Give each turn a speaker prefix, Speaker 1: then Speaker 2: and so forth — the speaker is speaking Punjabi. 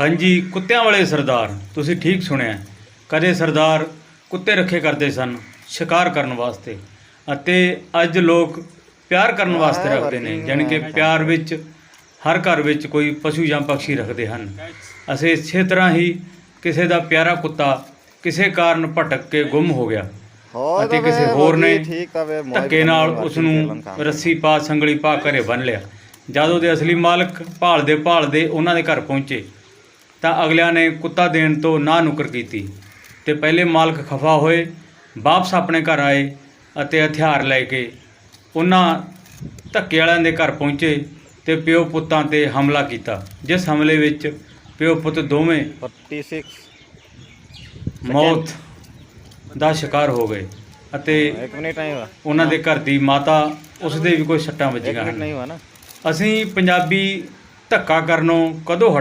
Speaker 1: ਹਾਂਜੀ ਕੁੱਤਿਆਂ ਵਾਲੇ ਸਰਦਾਰ ਤੁਸੀਂ ਠੀਕ ਸੁਣਿਆ। ਕਦੇ ਸਰਦਾਰ ਕੁੱਤੇ ਰੱਖੇ ਕਰਦੇ ਸਨ ਸ਼ਿਕਾਰ ਕਰਨ ਵਾਸਤੇ। ਅਤੇ ਅੱਜ ਲੋਕ ਪਿਆਰ ਕਰਨ ਵਾਸਤੇ ਰੱਖਦੇ ਨੇ ਯਾਨੀ ਕਿ ਪਿਆਰ ਵਿੱਚ ਹਰ ਘਰ ਵਿੱਚ ਕੋਈ ਪਸ਼ੂ ਜਾਂ ਪੰਛੀ ਰੱਖਦੇ ਹਨ। ਅਸੀਂ ਇਸੇ ਤਰ੍ਹਾਂ ਹੀ ਕਿਸੇ ਦਾ ਪਿਆਰਾ ਕੁੱਤਾ ਕਿਸੇ ਕਾਰਨ ਭਟਕ ਕੇ ਗੁੰਮ ਹੋ ਗਿਆ। ਅਤੇ ਕਿਸੇ ਹੋਰ ਨੇ ਧੱਕੇ ਨਾਲ ਉਸ ਨੂੰ। ਰੱਸੀ ਪਾ ਸੰਗਲੀ ਪਾ ਘਰੇ ਬੰਨ ਲਿਆ। ਜਦ ਉਹਦੇ ਅਸਲੀ ਮਾਲਕ ਭਾਲਦੇ ਭਾਲਦੇ ਉਹਨਾਂ ਦੇ ਘਰ ਪਹੁੰਚੇ ਤਾਂ ਅਗਲਿਆਂ ਨੇ ਕੁੱਤਾ ਦੇਣ ਤੋਂ ਨਾ ਨੁਕਰ ਕੀਤੀ ਤੇ ਪਹਿਲੇ ਮਾਲਕ ਖਫਾ ਹੋਏ ਵਾਪਸ ਆਪਣੇ ਘਰ ਆਏ ਅਤੇ ਹਥਿਆਰ ਲੈ ਕੇ ਉਹਨਾਂ ਧੱਕੇ ਵਾਲਿਆਂ ਦੇ ਘਰ ਪਹੁੰਚੇ ਤੇ ਪਿਓ ਪੁੱਤਾਂ ਤੇ ਹਮਲਾ ਕੀਤਾ ਜਿਸ ਹਮਲੇ ਵਿੱਚ ਪਿਓ ਪੁੱਤ ਦੋਵੇਂ
Speaker 2: 46
Speaker 1: ਮੌਤ ਦਾ ਸ਼ਿਕਾਰ ਹੋ ਗਏ ਅਤੇ ਉਹਨਾਂ ਦੇ ਘਰ ਦੀ ਮਾਤਾ ਉਸ ਦੇ ਵੀ ਕੋਈ ਸੱਟਾਂ ਵੱਜੀਆਂ ਹਨ। ਅਸੀਂ ਪੰਜਾਬੀ ਧੱਕਾ ਕਰਨੋਂ ਕਦੋਂ